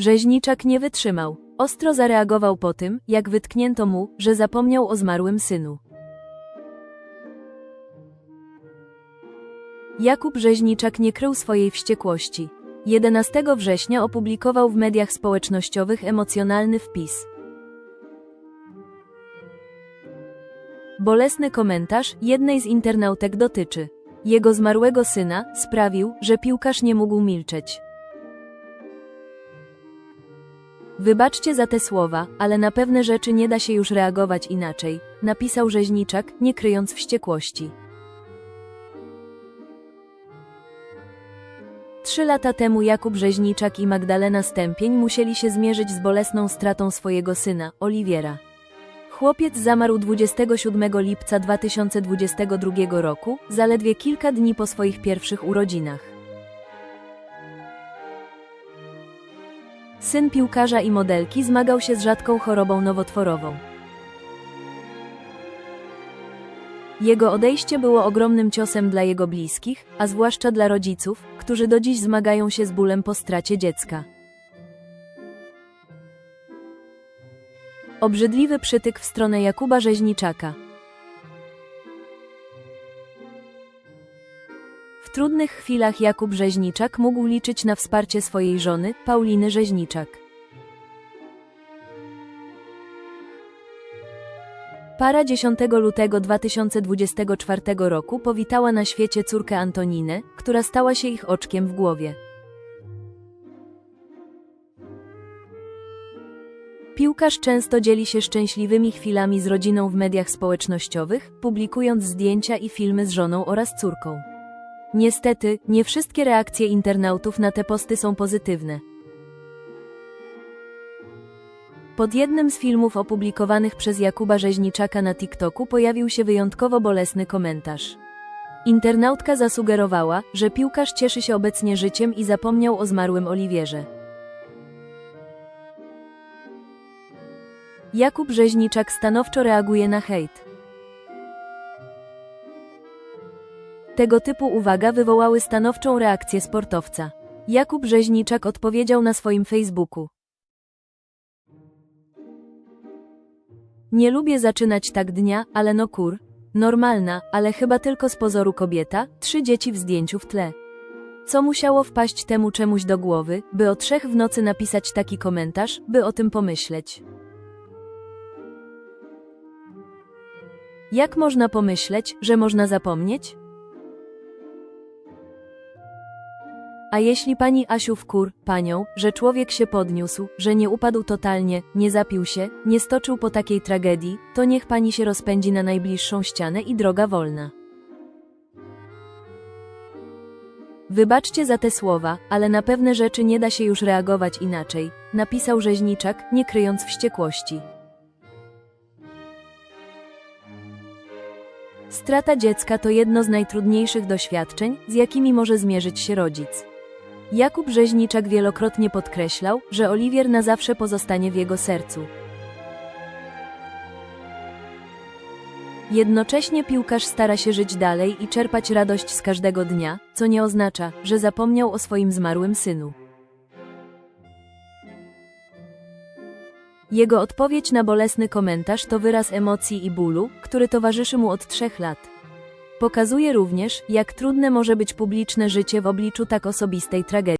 Rzeźniczak nie wytrzymał. Ostro zareagował po tym, jak wytknięto mu, że zapomniał o zmarłym synu. Jakub Rzeźniczak nie krył swojej wściekłości. 11 września opublikował w mediach społecznościowych emocjonalny wpis. Bolesny komentarz jednej z internautek dotyczy jego zmarłego syna, sprawił, że piłkarz nie mógł milczeć. Wybaczcie za te słowa, ale na pewne rzeczy nie da się już reagować inaczej, napisał rzeźniczak, nie kryjąc wściekłości. Trzy lata temu Jakub Rzeźniczak i Magdalena Stępień musieli się zmierzyć z bolesną stratą swojego syna, Oliwiera. Chłopiec zamarł 27 lipca 2022 roku, zaledwie kilka dni po swoich pierwszych urodzinach. Syn piłkarza i modelki zmagał się z rzadką chorobą nowotworową. Jego odejście było ogromnym ciosem dla jego bliskich, a zwłaszcza dla rodziców, którzy do dziś zmagają się z bólem po stracie dziecka. Obrzydliwy przytyk w stronę Jakuba Rzeźniczaka. W trudnych chwilach Jakub Rzeźniczak mógł liczyć na wsparcie swojej żony, Pauliny Rzeźniczak. Para 10 lutego 2024 roku powitała na świecie córkę Antoninę, która stała się ich oczkiem w głowie. Piłkarz często dzieli się szczęśliwymi chwilami z rodziną w mediach społecznościowych, publikując zdjęcia i filmy z żoną oraz córką. Niestety, nie wszystkie reakcje internautów na te posty są pozytywne. Pod jednym z filmów opublikowanych przez Jakuba Rzeźniczaka na TikToku pojawił się wyjątkowo bolesny komentarz. Internautka zasugerowała, że piłkarz cieszy się obecnie życiem i zapomniał o zmarłym Oliwierze. Jakub Rzeźniczak stanowczo reaguje na hejt. Tego typu uwaga wywołały stanowczą reakcję sportowca. Jakub Rzeźniczak odpowiedział na swoim Facebooku. Nie lubię zaczynać tak dnia, ale no kur. Normalna, ale chyba tylko z pozoru kobieta, trzy dzieci w zdjęciu w tle. Co musiało wpaść temu czemuś do głowy, by o trzech w nocy napisać taki komentarz, by o tym pomyśleć? Jak można pomyśleć, że można zapomnieć? A jeśli pani Asiu wkur, panią, że człowiek się podniósł, że nie upadł totalnie, nie zapił się, nie stoczył po takiej tragedii, to niech pani się rozpędzi na najbliższą ścianę i droga wolna. Wybaczcie za te słowa, ale na pewne rzeczy nie da się już reagować inaczej, napisał rzeźniczak, nie kryjąc wściekłości. Strata dziecka to jedno z najtrudniejszych doświadczeń, z jakimi może zmierzyć się rodzic. Jakub Rzeźniczak wielokrotnie podkreślał, że Oliwier na zawsze pozostanie w jego sercu. Jednocześnie piłkarz stara się żyć dalej i czerpać radość z każdego dnia, co nie oznacza, że zapomniał o swoim zmarłym synu. Jego odpowiedź na bolesny komentarz to wyraz emocji i bólu, który towarzyszy mu od trzech lat. Pokazuje również, jak trudne może być publiczne życie w obliczu tak osobistej tragedii.